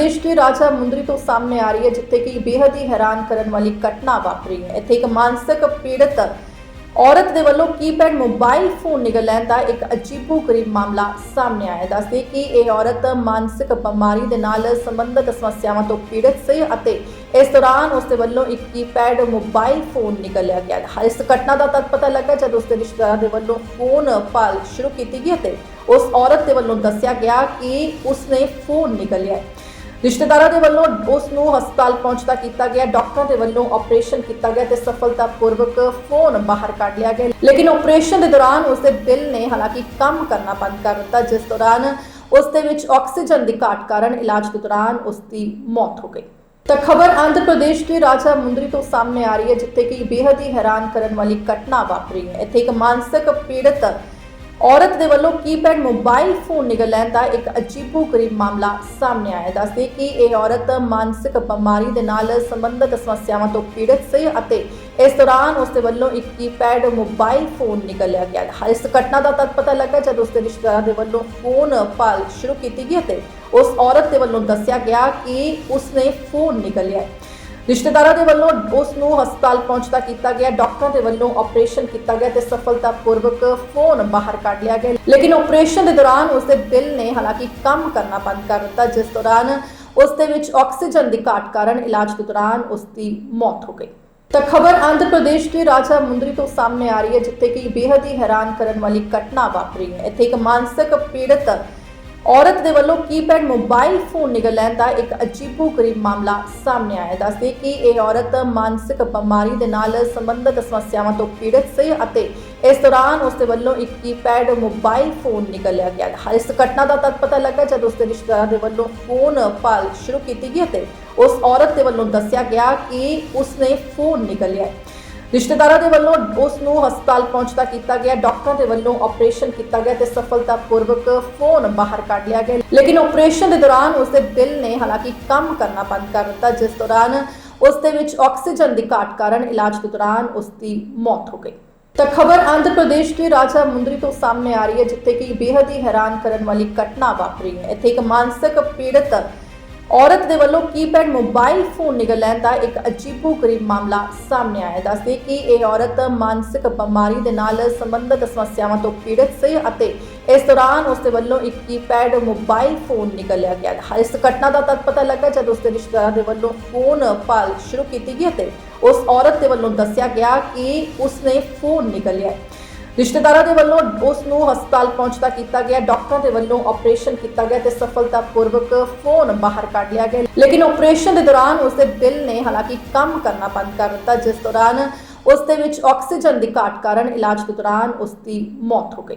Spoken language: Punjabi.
ਪ੍ਰਦੇਸ਼ ਦੇ ਰਾਜਾ ਮੁੰਦਰੀ ਤੋਂ ਸਾਹਮਣੇ ਆ ਰਹੀ ਹੈ ਜਿੱਥੇ ਕਿ ਬੇਹੱਦ ਹੀ ਹੈਰਾਨ ਕਰਨ ਵਾਲੀ ਘਟਨਾ ਵਾਪਰੀ ਹੈ ਇੱਥੇ ਇੱਕ ਮਾਨਸਿਕ ਪੀੜਤ ਔਰਤ ਦੇ ਵੱਲੋਂ ਕੀਪੈਡ ਮੋਬਾਈਲ ਫੋਨ ਨਿਗਲ ਲੈਣ ਦਾ ਇੱਕ ਅਜੀਬੋ-ਗਰੀਬ ਮਾਮਲਾ ਸਾਹਮਣੇ ਆਇਆ ਹੈ ਦੱਸਦੇ ਕਿ ਇਹ ਔਰਤ ਮਾਨਸਿਕ ਬਿਮਾਰੀ ਦੇ ਨਾਲ ਸੰਬੰਧਿਤ ਸਮੱਸਿਆਵਾਂ ਤੋਂ ਪੀੜਤ ਸੀ ਅਤੇ ਇਸ ਦੌਰਾਨ ਉਸ ਦੇ ਵੱਲੋਂ ਇੱਕ ਕੀਪੈਡ ਮੋਬਾਈਲ ਫੋਨ ਨਿਕਲਿਆ ਗਿਆ ਇਸ ਘਟਨਾ ਦਾ ਤਦ ਪਤਾ ਲੱਗਾ ਜਦ ਉਸ ਦੇ ਰਿਸ਼ਤੇਦਾਰ ਦੇ ਵੱਲੋਂ ਫੋਨ ਭਾਲ ਸ਼ੁਰੂ ਕੀਤੀ ਗਈ ਅਤੇ ਉਸ ਔਰਤ ਦੇ ਵੱਲੋਂ ਦੱਸਿਆ ਗਿਆ ਕਿ ਉਸਨੇ ਫੋਨ ਨਿਕਲਿਆ ਰਿਸ਼ਤੇਦਾਰਾਂ ਦੇ ਵੱਲੋਂ ਉਸ ਨੂੰ ਹਸਪਤਾਲ ਪਹੁੰਚਦਾ ਕੀਤਾ ਗਿਆ, ਡਾਕਟਰਾਂ ਦੇ ਵੱਲੋਂ ਆਪਰੇਸ਼ਨ ਕੀਤਾ ਗਿਆ ਤੇ ਸਫਲਤਾਪੂਰਵਕ ਫੋਨ ਬਾਹਰ ਕੱਢ ਲਿਆ ਗਿਆ। ਲੇਕਿਨ ਆਪਰੇਸ਼ਨ ਦੇ ਦੌਰਾਨ ਉਸ ਦੇ ਦਿਲ ਨੇ ਹਾਲਾਂਕਿ ਕੰਮ ਕਰਨਾ ਬੰਦ ਕਰ ਦਿੱਤਾ, ਜਿਸ ਦੌਰਾਨ ਉਸ ਦੇ ਵਿੱਚ ਆਕਸੀਜਨ ਦੀ ਘਾਟ ਕਾਰਨ ਇਲਾਜ ਦੇ ਦੌਰਾਨ ਉਸ ਦੀ ਮੌਤ ਹੋ ਗਈ। ਤਾਂ ਖਬਰ ਆਂਧਰ ਪ੍ਰਦੇਸ਼ ਦੇ ਰਾਜਾ ਮੁੰਦਰੀ ਤੋਂ ਸਾਹਮਣੇ ਆ ਰਹੀ ਹੈ, ਜਿੱਥੇ ਕਿ ਬੇਹੱਦ ਹੀ ਹੈਰਾਨ ਕਰਨ ਵਾਲੀ ਘਟਨਾ ਵਾਪਰੀ ਹੈ। ਇੱਥੇ ਇੱਕ ਮਾਨਸਿਕ ਪੀੜਤ ਔਰਤ ਦੇ ਵੱਲੋਂ ਕੀਪੈਡ ਮੋਬਾਈਲ ਫੋਨ ਨਿਗਲ ਲੈਣ ਦਾ ਇੱਕ ਅਜੀਬੋ-ਗਰੀਬ ਮਾਮਲਾ ਸਾਹਮਣੇ ਆਇਆ ਹੈ। ਦੱਸਦੇ ਕਿ ਇਹ ਔਰਤ ਮਾਨਸਿਕ ਬਿਮਾਰੀ ਦੇ ਨਾਲ ਸੰਬੰਧਿਤ ਸਮੱਸਿਆਵਾਂ ਤੋਂ ਪੀੜਤ ਸੀ ਅਤੇ ਇਸ ਦੌਰਾਨ ਉਸ ਦੇ ਵੱਲੋਂ ਇੱਕ ਕੀਪੈਡ ਮੋਬਾਈਲ ਫੋਨ ਨਿਗਲਿਆ ਗਿਆ। ਇਸ ਘਟਨਾ ਦਾ ਤਦ ਪਤਾ ਲੱਗਾ ਜਦ ਉਸ ਦੇ ਰਿਸ਼ਤੇਦਾਰਾਂ ਦੇ ਵੱਲੋਂ ਫੋਨ ਭਾਲ ਸ਼ੁਰੂ ਕੀਤੀ ਗਈ ਅਤੇ ਉਸ ਔਰਤ ਦੇ ਵੱਲੋਂ ਦੱਸਿਆ ਗਿਆ ਕਿ ਉਸਨੇ ਫੋਨ ਨਿਗਲਿਆ ਹੈ। ਰਿਸ਼ਤੇਦਾਰਾਂ ਦੇ ਵੱਲੋਂ ਉਸ ਨੂੰ ਹਸਪਤਾਲ ਪਹੁੰਚਦਾ ਕੀਤਾ ਗਿਆ, ਡਾਕਟਰਾਂ ਦੇ ਵੱਲੋਂ ਆਪਰੇਸ਼ਨ ਕੀਤਾ ਗਿਆ ਤੇ ਸਫਲਤਾਪੂਰਵਕ ਫੋਨ ਬਾਹਰ ਕੱਢ ਲਿਆ ਗਿਆ। ਲੇਕਿਨ ਆਪਰੇਸ਼ਨ ਦੇ ਦੌਰਾਨ ਉਸ ਦੇ ਦਿਲ ਨੇ ਹਾਲਾਂਕਿ ਕੰਮ ਕਰਨਾ ਬੰਦ ਕਰ ਦਿੱਤਾ, ਜਿਸ ਦੌਰਾਨ ਉਸ ਦੇ ਵਿੱਚ ਆਕਸੀਜਨ ਦੀ ਘਾਟ ਕਾਰਨ ਇਲਾਜ ਦੇ ਦੌਰਾਨ ਉਸ ਦੀ ਮੌਤ ਹੋ ਗਈ। ਤਾਂ ਖਬਰ ਆਂਧਰ ਪ੍ਰਦੇਸ਼ ਦੇ ਰਾਜਾ ਮੁੰਦਰੀ ਤੋਂ ਸਾਹਮਣੇ ਆ ਰਹੀ ਹੈ, ਜਿੱਥੇ ਕਿ ਬੇਹੱਦ ਹੀ ਹੈਰਾਨ ਕਰਨ ਵਾਲੀ ਘਟਨਾ ਵਾਪਰੀ ਹੈ। ਇੱਥੇ ਇੱਕ ਮਾਨਸਿਕ ਪੀੜਤ ਔਰਤ ਦੇ ਵੱਲੋਂ ਕੀਪੈਡ ਮੋਬਾਈਲ ਫੋਨ ਨਿਗਲ ਲੈਣ ਦਾ ਇੱਕ ਅਜੀਬੋ-ਗਰੀਬ ਮਾਮਲਾ ਸਾਹਮਣੇ ਆਇਆ ਹੈ। ਦੱਸਦੇ ਕਿ ਇਹ ਔਰਤ ਮਾਨਸਿਕ ਬਿਮਾਰੀ ਦੇ ਨਾਲ ਸੰਬੰਧਿਤ ਸਮੱਸਿਆਵਾਂ ਤੋਂ ਪੀੜਤ ਸੀ ਅਤੇ ਇਸ ਦੌਰਾਨ ਉਸ ਦੇ ਵੱਲੋਂ ਇੱਕ ਕੀਪੈਡ ਮੋਬਾਈਲ ਫੋਨ ਨਿਗਲਿਆ ਗਿਆ ਹੈ। ਇਸ ਘਟਨਾ ਦਾ ਤਦ ਪਤਾ ਲੱਗਾ ਜਦ ਉਸ ਦੇ ਰਿਸ਼ਤੇਦਾਰਾਂ ਦੇ ਵੱਲੋਂ ਫੋਨ ਭਾਲ ਸ਼ੁਰੂ ਕੀਤੀ ਗਈ ਅਤੇ ਉਸ ਔਰਤ ਦੇ ਵੱਲੋਂ ਦੱਸਿਆ ਗਿਆ ਕਿ ਉਸਨੇ ਫੋਨ ਨਿਗਲਿਆ ਹੈ। ਰਿਸ਼ਤੇਦਾਰਾਂ ਦੇ ਵੱਲੋਂ ਉਸ ਨੂੰ ਹਸਪਤਾਲ ਪਹੁੰਚਦਾ ਕੀਤਾ ਗਿਆ, ਡਾਕਟਰਾਂ ਦੇ ਵੱਲੋਂ ਆਪਰੇਸ਼ਨ ਕੀਤਾ ਗਿਆ ਤੇ ਸਫਲਤਾਪੂਰਵਕ ਫੋਨ ਬਾਹਰ ਕੱਢ ਲਿਆ ਗਿਆ। ਲੇਕਿਨ ਆਪਰੇਸ਼ਨ ਦੇ ਦੌਰਾਨ ਉਸ ਦੇ ਦਿਲ ਨੇ ਹਾਲਾਂਕਿ ਕੰਮ ਕਰਨਾ ਬੰਦ ਕਰ ਦਿੱਤਾ, ਜਿਸ ਦੌਰਾਨ ਉਸ ਦੇ ਵਿੱਚ ਆਕਸੀਜਨ ਦੀ ਘਾਟ ਕਾਰਨ ਇਲਾਜ ਦੇ ਦੌਰਾਨ ਉਸ ਦੀ ਮੌਤ ਹੋ ਗਈ। ਤਾਂ ਖਬਰ ਆਂਧਰ ਪ੍ਰਦੇਸ਼ ਦੇ ਰਾਜਾ ਮੁੰਦਰੀ ਤੋਂ ਸਾਹਮਣੇ ਆ ਰਹੀ ਹੈ, ਜਿੱਥੇ ਕਿ ਬੇਹੱਦ ਹੀ ਹੈਰਾਨ ਕਰਨ ਵਾਲੀ ਘਟਨਾ ਵਾਪਰੀ ਹੈ। ਇੱਥੇ ਇੱਕ ਮਾਨਸਿਕ ਪੀੜਤ ਔਰਤ ਦੇ ਵੱਲੋਂ ਕੀਪੈਡ ਮੋਬਾਈਲ ਫੋਨ ਨਿਗਲ ਲੈਣ ਦਾ ਇੱਕ ਅਜੀਬੋ-ਗਰੀਬ ਮਾਮਲਾ ਸਾਹਮਣੇ ਆਇਆ ਹੈ। ਦੱਸਦੇ ਕਿ ਇਹ ਔਰਤ ਮਾਨਸਿਕ ਬਿਮਾਰੀ ਦੇ ਨਾਲ ਸੰਬੰਧਿਤ ਸਮੱਸਿਆਵਾਂ ਤੋਂ ਪੀੜਤ ਸੀ ਅਤੇ ਇਸ ਦੌਰਾਨ ਉਸ ਦੇ ਵੱਲੋਂ ਇੱਕ ਕੀਪੈਡ ਮੋਬਾਈਲ ਫੋਨ ਨਿਗਲਿਆ ਗਿਆ ਇਸ ਘਟਨਾ ਦਾ ਤਦ ਪਤਾ ਲੱਗਾ ਜਦ ਉਸ ਦੇ ਰਿਸ਼ਤੇਦਾਰਾਂ ਦੇ ਵੱਲੋਂ ਫੋਨ ਭਾਲ ਸ਼ੁਰੂ ਕੀਤੀ ਗਈ ਅਤੇ ਉਸ ਔਰਤ ਦੇ ਵੱਲੋਂ ਦੱਸਿਆ ਗਿਆ ਕਿ ਉਸਨੇ ਫੋਨ ਨਿਗਲਿਆ ਹੈ। ਰਿਸ਼ਤੇਦਾਰਾਂ ਦੇ ਵੱਲੋਂ ਉਸ ਨੂੰ ਹਸਪਤਾਲ ਪਹੁੰਚਦਾ ਕੀਤਾ ਗਿਆ, ਡਾਕਟਰਾਂ ਦੇ ਵੱਲੋਂ ਆਪਰੇਸ਼ਨ ਕੀਤਾ ਗਿਆ ਤੇ ਸਫਲਤਾਪੂਰਵਕ ਫੋਨ ਬਾਹਰ ਕੱਢ ਲਿਆ ਗਿਆ। ਲੇਕਿਨ ਆਪਰੇਸ਼ਨ ਦੇ ਦੌਰਾਨ ਉਸ ਦੇ ਦਿਲ ਨੇ ਹਾਲਾਂਕਿ ਕੰਮ ਕਰਨਾ ਬੰਦ ਕਰ ਦਿੱਤਾ, ਜਿਸ ਦੌਰਾਨ ਉਸ ਦੇ ਵਿੱਚ ਆਕਸੀਜਨ ਦੀ ਘਾਟ ਕਾਰਨ ਇਲਾਜ ਦੇ ਦੌਰਾਨ ਉਸ ਦੀ ਮੌਤ ਹੋ ਗਈ।